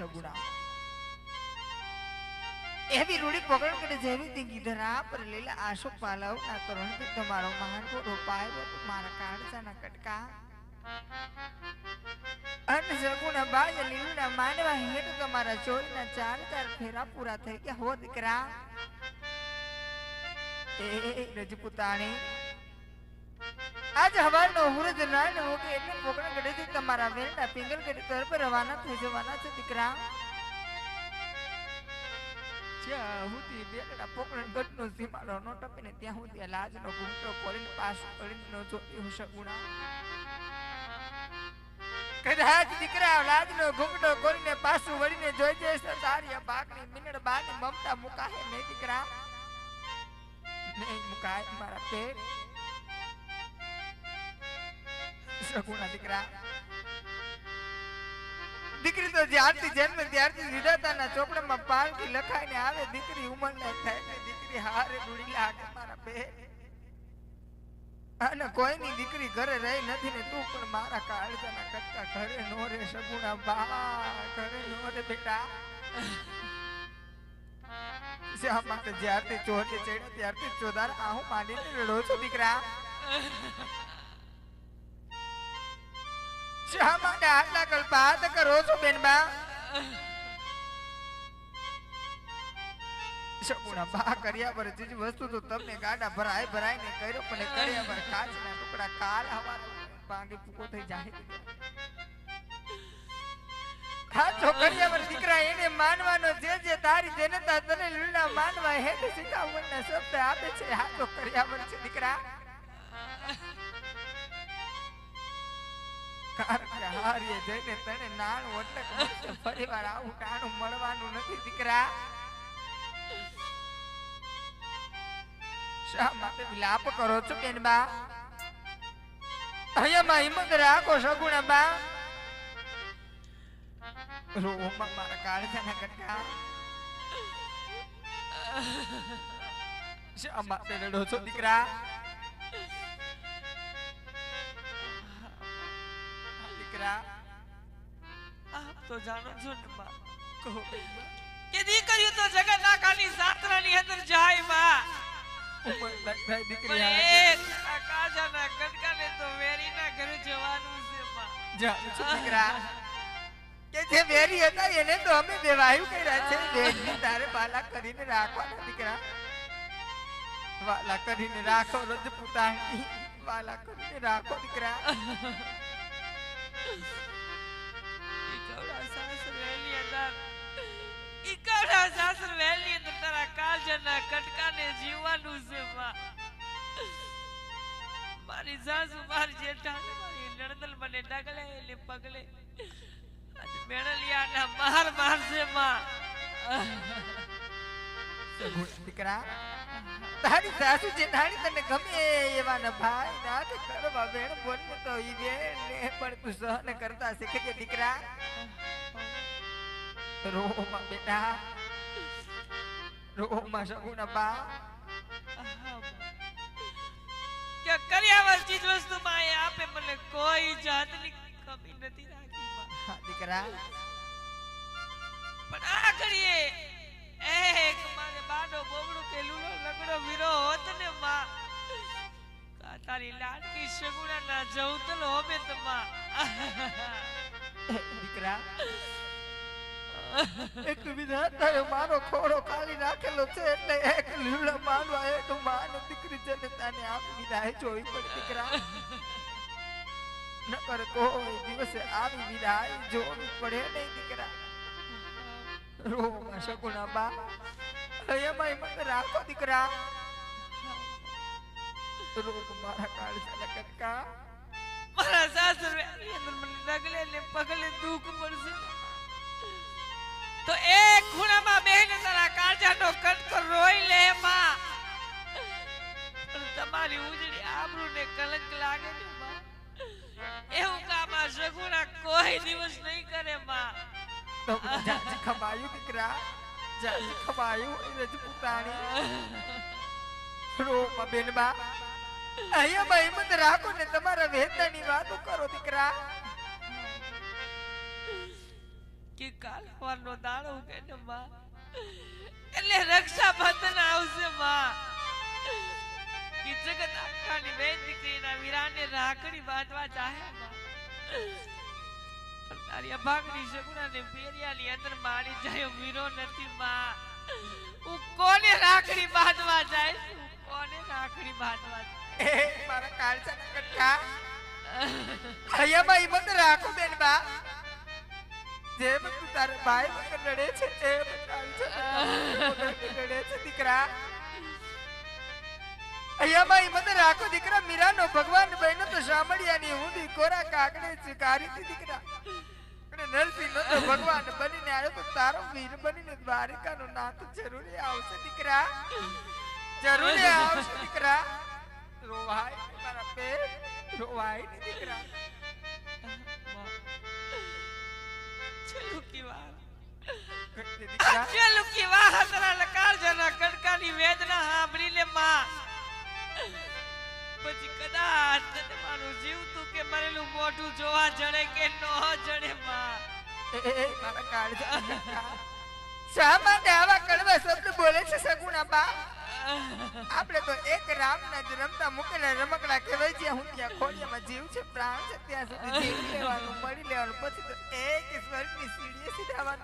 સગુણા. એવી રૂડી પકડ કરે જેવી તે ગીધરા પર લીલા આશો પાલવ ના કરણ કે તમારો મહાન ગોરો પાયો મારા કાળજાના કટકા. અન સગુણા બાજ લીલુના માનવા હેઠ તમારા ચોરીના ચાર ચાર ફેરા પૂરા થઈ ગયા હો દીકરા. એ, રજપૂતાણી. આજ હવારનો હુરજ નાન હોગે એટલે પોકણ ગઢેથી તમારા વેરડા પિંગલ ગઢ પર રવાના થઈ જવાના છે, દીકરા. જ્યાં સુધી બેલડા પોકણ ગઢનો સીમાડો નો ટપીને ત્યાં સુધી લાજનો ઘૂંટો ખોલીને પાસ કરીને નો જોતી હશે, ગુણા. કદાચ દીકરા લાજનો ઘૂંટો ખોલીને પાછું વળીને જોઈ જશે તારી આ બાકની મિનડ બાની મમતા મુકાહે નહીં, દીકરા. નહીં મુકાય, મારા પેટ સગુણા દીકરા. દીકરી તો જ્યારથી જન્મ ત્યારથી વિધાતાના ચોપડામાં પાલથી લખાઈને આવે, દીકરી ઉંમર ના થાય દીકરી હારે ડુડી લાગે મારા બે. અને કોઈની દીકરી ઘરે રહી નથી ને તું પણ મારા કાળજાના કરતા ઘરે નો રે સગુણા બા, ઘરે નો રે બેટા. શા માટે જ્યારથી ચોરી ચડ્યા ત્યારથી ચોદાર આહું માંડીને રડો છો દીકરા? તમને ગાડા ભરાય ભરાય ને કર્યો, પણ કાચના ટુકડા કાલ હા છોકરીયા પર દીકરા એને માનવાનો જે જે તારી જનતા તને માનવા હેઠ શીખાવવાના શબ્દ આપે છે. હા કર્યા પર દીકરા. મળવાનું નથી, દીકરા. બેનબા અહીંયામાં હિંમત રાખો સગુણા બા. રોમાં મારા કાળજાના કટકા શા માટે રડો છો, દીકરા? દીકરા. આપ તો જાણો છો ને માં કહો. કે દીકરીઓ તો જગત આખાની સાત્રાની અંદર જાય માં ઉંમર લાયક થાય દીકરી પણ હારે. કાજાના કટકાને તો વેરીના ઘરે જવાનું છે માં જાણું દીકરા. કે જે વેરી હતા એને તો અમે દેવાયું કર્યા છે. તારે બાલા કરીને રાખવાના દીકરા. વાલા કરીને રાખો રજપૂતાણી. વાલા કરીને રાખો દીકરા. ઈ કવડા સાસર વહેલી કટકાને જીવવાનું છે મારી સાસુ મારી જેઠાણી મારી મને ડગલે ને પગલે. આજ મેળલિયાના માર મારશે, માં. દીકરા. તારી સાસુ જેઠાણી તને ગમે એવા ન ભાઈ. ના કરવા બેન બોલ તો ઈ બેન ને પણ તું સહન કરતા શીખજે દીકરા. રોમાં બેટા. રોમાં સગુણા બા. કે કર્યાવર ચીજ વસ્તુ માં આપે મને કોઈ જાતની કમી નથી રાખી દીકરા. પણ આ ઘડીએ એક મારે બાનો બોબડું લૂલો લગડો વીરો હોત ને માં. તારી લાડકી સગુણા ના જવતલ હોમે તો દીકરા, એક વિધાતાએ મારો ખોડો ખાલી રાખેલો છે એટલે એક લીલા માનવા એક માન દીકરી જનતાને આપી વિદાય જોઈ પડી દીકરા. નકર કોઈ દિવસે આવી વિદાય જોવી પડે નહીં દીકરા. રોમાં સગુણા બા. રાખો દીકરા. રોગ મારા કાળજાના કટકા. મારા સાસર અંદર મને ડગલે ને પગલે દુઃખ પડશે તો એક ખૂણામાં બેહીને તારા કાળજાનો કટકો રોઈ લે માં. તમારી ઉજળી આબરૂને કલંક લાગે ને એવું કામ આ સગુણા કોઈ દિવસ નહીં કરે માં. તો ખમાયું દીકરા. જાજી ખમાયું એ રજપૂતાણી રોમાં બેનબા અહીંયા હિંમત રાખો ને તમારા વેદનાની વાતો કરો દીકરા કે કાલ સવારનો દાડો કે ને માં એટલે રક્ષાબંધન આવશે માં કે જગત આખાની બેન દીકરીના વીરાને રાખડી બાંધવા ચાહે માં તારી અભાગની સગુણાને ફેરિયાની અંદર મારી જાય વીરો નથી માં. હું કોને રાખડી બાંધવા જાય? કોને રાખડી બાંધવા જાય એ મારા કાળજાના કટકા હૈયામાં હિંમત રાખો બેન બા. જેમ તું તારા ભાઈ વગર રડે છે એમ રડે છે દીકરા. હૈયામાં હિંમત રાખો દીકરા. મીરાનો ભગવાન બહેનો તો સાંભળ્યાની હું કોરા કાગડે ચિકારી દીકરા. અને નરસિંહ નો તો ભગવાન બનીને આવ્યો તો તારો વીર બનીને દ્વારિકાનો નાથ જરૂરી આવશે દીકરા. જરૂરી આવશે દીકરા. રોવાય મારા પે રોવાય ને દીકરા. કી વાર. કી વાર તારા લકાળજાના કડકાની વેદના સાંભળીને માં. પછી કદાચ તને મારું જીવતું કે મરેલું મોઢું જોવા જડે કે ન જડે માં.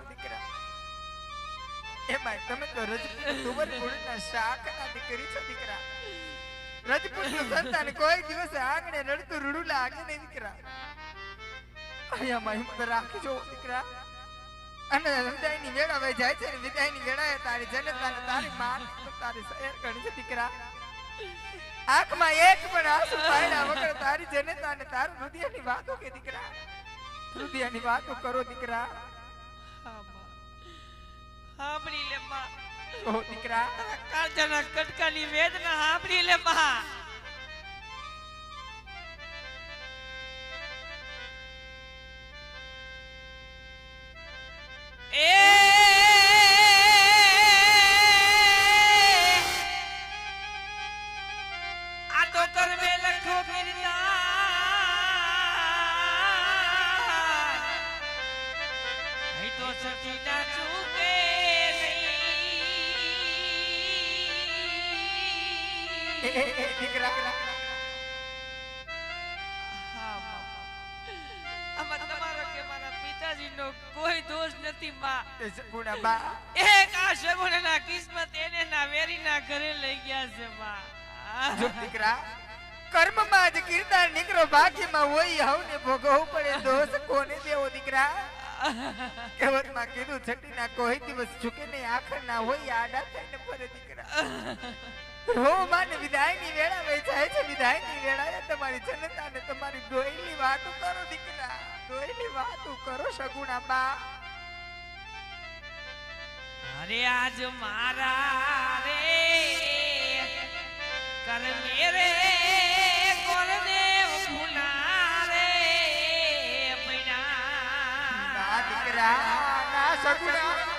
દીકરા. એમાંય તમે તો રજપૂત સુવર કુળના શાખના દીકરી છો દીકરા. રજપૂતનું સંતાન કોઈ દિવસ આંગણે રડતું રૂડું લાગે નહીં દીકરા. અહીંયામાં હિંમત રાખજો દીકરા. અને વિદાયની વેળા વહી જાય છે ને વિદાયની વેળાએ તારી જનતા ને તારી માન તારી શહેર ગણી છે દીકરા. આંખમાં એક પણ આંસુ પાડ્યા વગર તારી જનતા ને તારું હૃદયની વાતો કે દીકરા. હૃદયની વાતો કરો દીકરા. સાંભળી લે માં. ઓ દીકરા. કાળજાના કટકાની વેદના સાંભળી લે માં. પિતાજીનો કોઈ દોષ નથી માં. ગુણા બા. એક આ સગુણના કિસ્મત એને ના વેરીના ઘરે લઈ ગયા છે માં. જો દીકરા કર્મમાં જ કીર્તન નીકળો બાકીમાં હોય હવને ભોગવવું પડે દોષ કોને દેવો દીકરા? કહેવતમાં કીધું છઠ્ઠીના કોઈ દિવસ ચૂકે નહીં આખર ના હોય આડા થઈને ફરે દીકરા. હો માને વિદાયની વેળા વહી જાય છે વિદાયની વેળાએ તમારી જનતાને તમારી દોયલી વાતો કરો દીકરા. દોયલી વાતો કરો સગુણા બા. અરે આજ મારા રે કરમે રે કોરદેવ ભૂલા રે મૈના. દીકરા ના સગુણા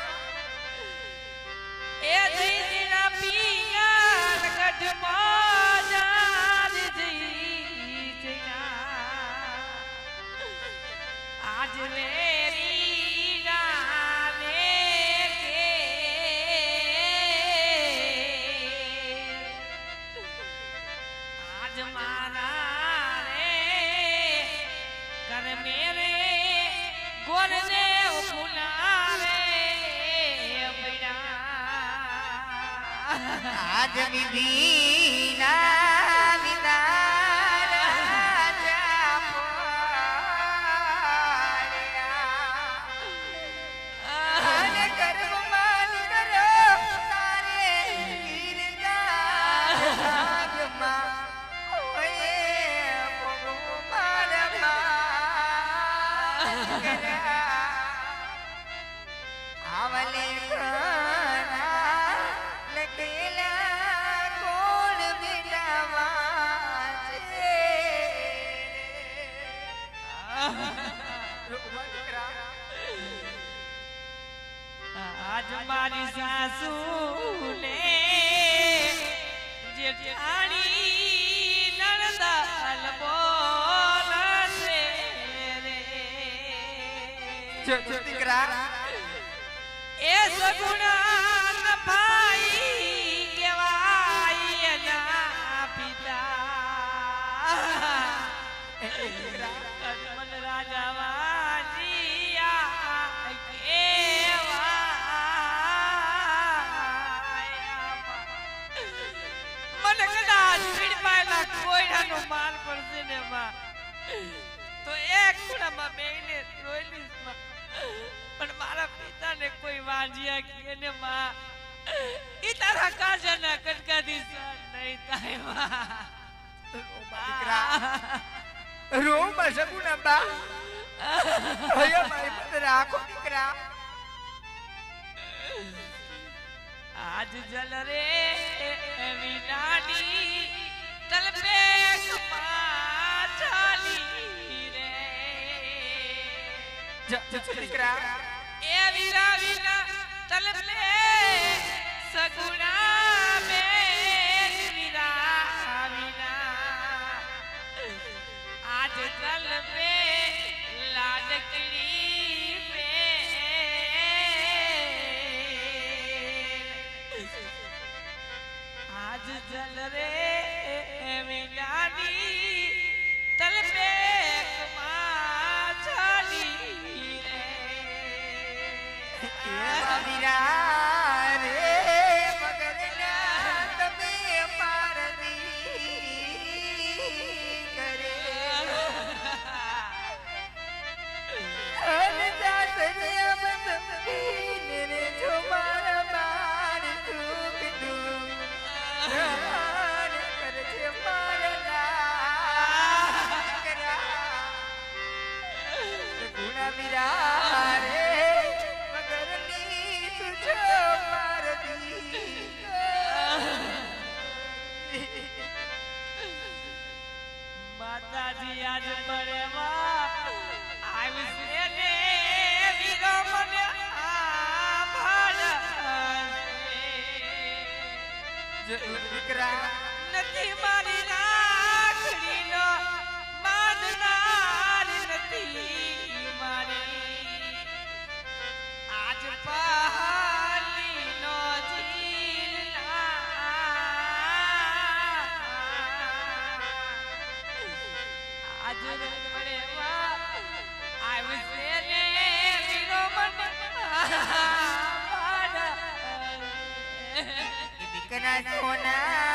આજ વિધિના આજ મારી સાસુ ને જેઠાણી નણદાલ બોલશે રે. દીકરા. એ સગુણા ભાઈ કેવાય ના રાજા કોયડાનો માર પડશે ને માં તો એક ખૂણામાં બેહીને રોઈ માં પણ મારા પિતાને કોઈ વાંજિયા કે ને માં ઈ તારા કાજાના કટકાથી સહન નહીં થાયમાં. રો માં સગુણા બા. ભયો મારી મત રાખો દીકરા. આજ જલ રે વિનાની દીકરા એ વીરા વિના તલપે સગુણા બે માતાજી આજ મળવા આવશે ને વીરો મને આભાળશે. દીકરા નથી જીલા I રગડેવા આવશે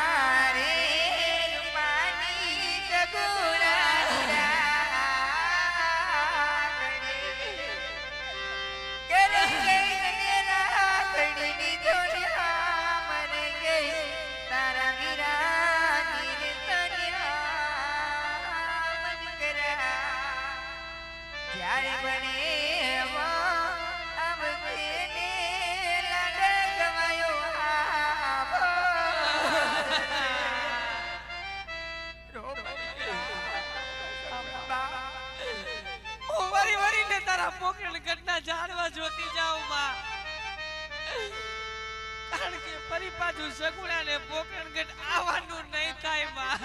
જોતી જાઉં માં. કારણ કે ફરી પાછું સગુણાને પોકરણ ઘટ આવવાનું નહીં થાયમાં.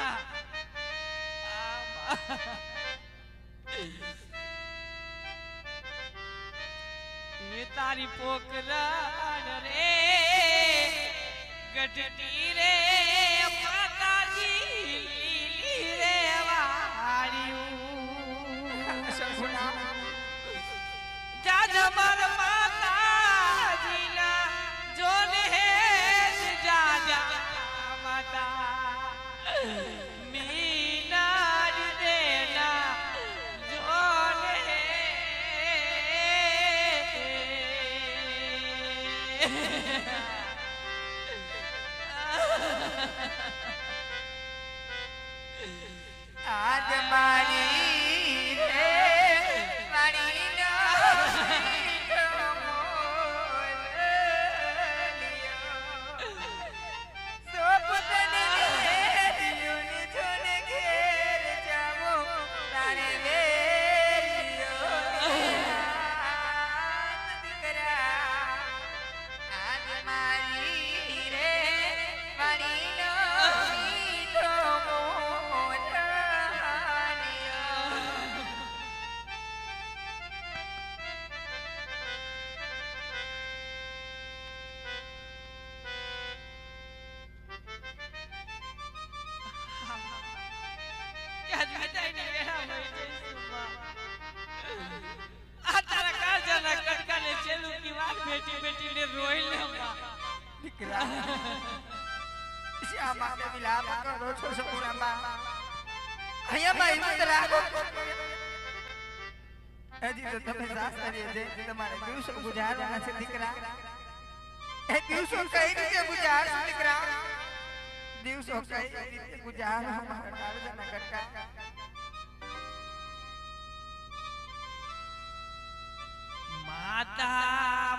તારી પોકરણ રે ગઢની જાજા માર હજી તો તમે સાસરીએ જઈને તમારે દિવસો ગુજારવાના છે, દીકરા. એ દિવસો કઈ રીતે ગુજારશો, દીકરા? દિવસો કઈ રીતે ગુજારો મારા કાળજાના કટકા માતા